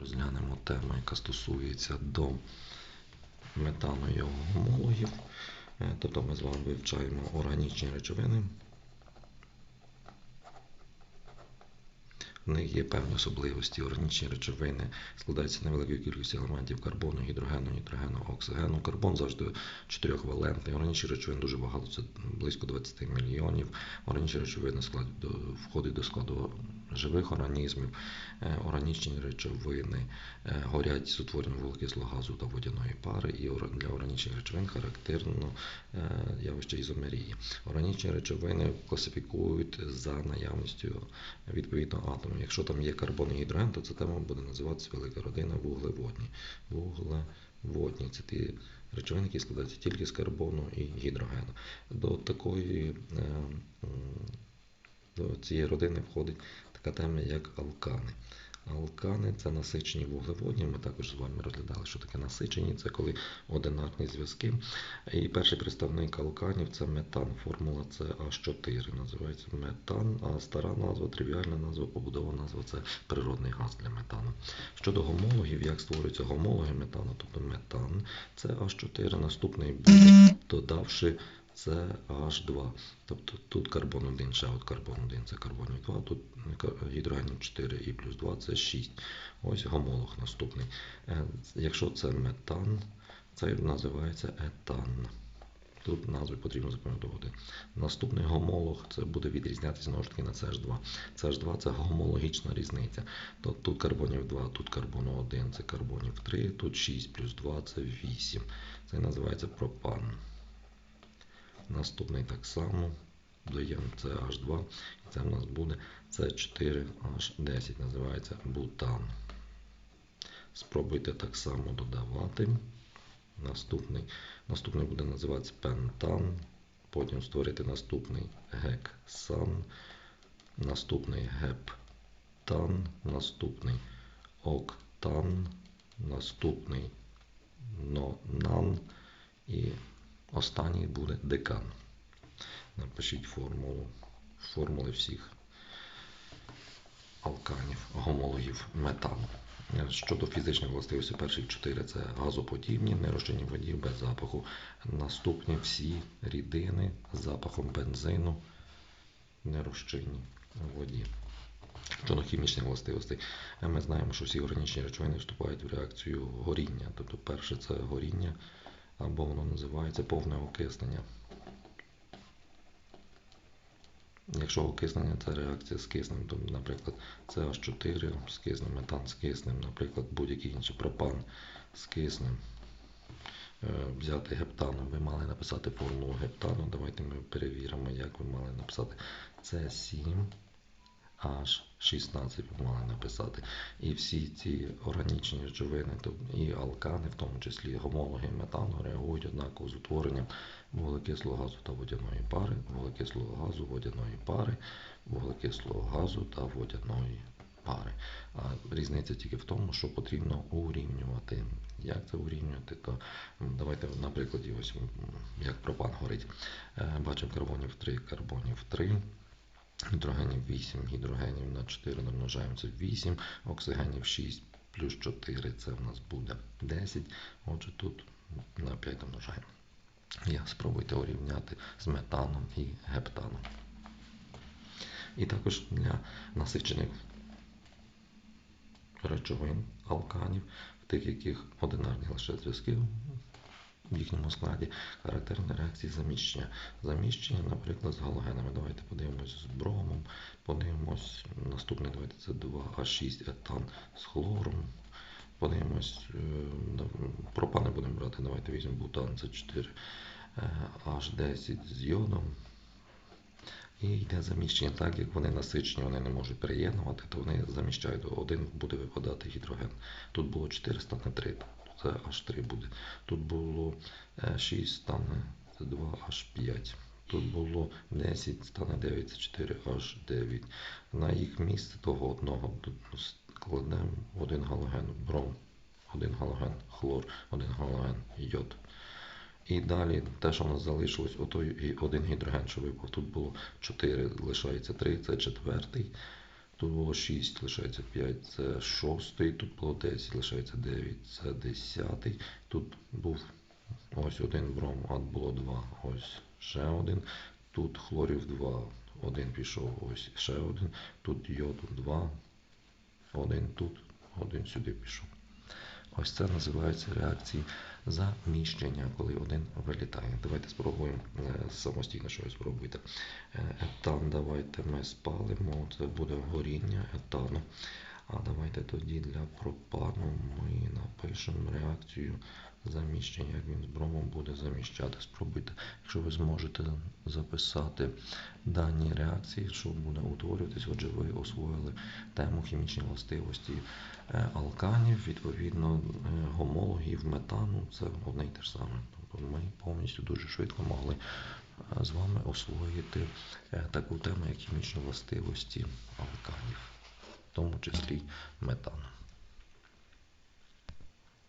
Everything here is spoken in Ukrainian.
Розглянемо тему, яка стосується до метану його гомологів. Е, Тобто ми з вами вивчаємо органічні речовини. В них є певні особливості. Органічні речовини складаються з невеликої кількості елементів карбону, гідрогену, нітрогену, оксигену. Карбон завжди чотирьохвалентний. Органічні речовин дуже багато, це близько 20 мільйонів. Органічні речовини входять до складу живих організмів. Е, Органічні речовини е, горять з утворенням вуглекислого газу та водяної пари, і для органічних речовин характерно е, явище ізомерії. Органічні речовини класифікують за наявністю відповідно атомів. Якщо там є карбон і гідроген, то ця тема буде називатися велика родина вуглеводні. Вуглеводні це ті речовини, які складаються тільки з карбону і гідрогену. До такої е, до цієї родини входить така тема, як алкани. Алкани це насичені вуглеводні. Ми також з вами розглядали, що таке насичені, це коли одинарні зв'язки. І перший представник алканів це метан. Формула це H4, називається метан, а стара назва, тривіальна назва, побудова назва це природний газ для метану. Щодо гомологів, як створюються гомологи метану, тобто метан це H4, наступний буде додавши це H2. Тобто тут карбон 1, ще от карбон 1 це карбонів 2, тут гідрогенів 4 і плюс 2 це 6. Ось гомолог наступний. Е, Якщо це метан, це називається етан. Тут назви потрібно запам'ятовувати. Наступний гомолог це буде відрізнятися знову ж таки на CH2. CH2 це гомологічна різниця. Тобто тут карбонів 2, тут карбону 1, це карбонів 3, тут 6 плюс 2 це 8. Це називається пропан. Наступний так само. Додаємо це H2, і це в нас буде С4H10, називається бутан. Спробуйте так само додавати. Наступний, наступний буде називатися пентан. Потім створити наступний гексан, наступний гептан, наступний октан, наступний нонан і останній буде декан. Напишіть формулу, формули всіх алканів, гомологів метану. Щодо фізичних властивостей, перші чотири це газоподібні, нерозчинні воді без запаху. Наступні всі рідини з запахом бензину нерозчинні воді. Щодо хімічних властивостей, ми знаємо, що всі органічні речовини вступають в реакцію горіння. Тобто, перше це горіння, або воно називається повне окиснення. Якщо окиснення це реакція з киснем, то, наприклад, ch 4 з киснем, метан з киснем, наприклад, будь-який інший пропан з киснем. Е, взяти гептану, ви мали написати формулу гептану. Давайте ми перевіримо, як ви мали написати. С7 аж 16 ви написати. І всі ці органічні речовини і алкани, в тому числі гомологи метану, реагують однаково з утворенням вуглекислого газу та водяної пари, вуглекислого газу, водяної пари, вуглекислого газу та водяної пари. А Різниця тільки в тому, що потрібно урівнювати. Як це урівнювати, то давайте на прикладі, ось як пропан горить. Е, бачимо карбонів 3, карбонів 3. Гідрогенів 8, гідрогенів на 4 намножаємо це 8, оксигенів 6 плюс 4 це в нас буде 10. Отже, тут на 5 домножаємо. Я спробуйте урівняти з метаном і гептаном. І також для насичених речовин, алканів, в тих, яких одинарні лише зв'язки в їхньому складі, характерна реакція заміщення. Заміщення, наприклад, з галогенами. Давайте подивимось з бромом, подивимось, наступний давайте це 2А6 етан з хлором. Подивимось, е, на- пропани будемо брати, давайте візьмемо бутан, це 4 H10 з йодом. І йде заміщення, так як вони насичені, вони не можуть приєднувати, то вони заміщають один буде випадати гідроген. Тут було 4, стане 3, це H3 буде. Тут було 6, стане 2 H5. Тут було 10, стане 9, це 4 H9. На їх місце того одного тут складемо один галоген бром, один галоген хлор, один галоген йод. І далі те, що у нас залишилось, отой і один гідроген, що випав. Тут було 4, лишається 3, це четвертий. Тут було 6, лишається 5, це 6, тут було 10, лишається 9, це 10. Тут був ось один бром, а було 2, ось ще один. Тут хлорів 2, один пішов, ось ще один. Тут йоду 2, один тут, один сюди пішов. Ось це називається реакції заміщення, коли один вилітає. Давайте спробуємо е, самостійно щось спробуйте. Етан давайте ми спалимо, це буде горіння етану. А давайте тоді для пропану ми напишемо реакцію заміщення, як він з бромом буде заміщати. Спробуйте, якщо ви зможете записати дані реакції, що буде утворюватись, отже, ви освоїли тему хімічні властивості е, алканів, відповідно, е, гомологів, метану, це одне й те ж саме. Тобто ми повністю дуже швидко могли е, з вами освоїти таку тему, як хімічні властивості алканів, тому числі метану.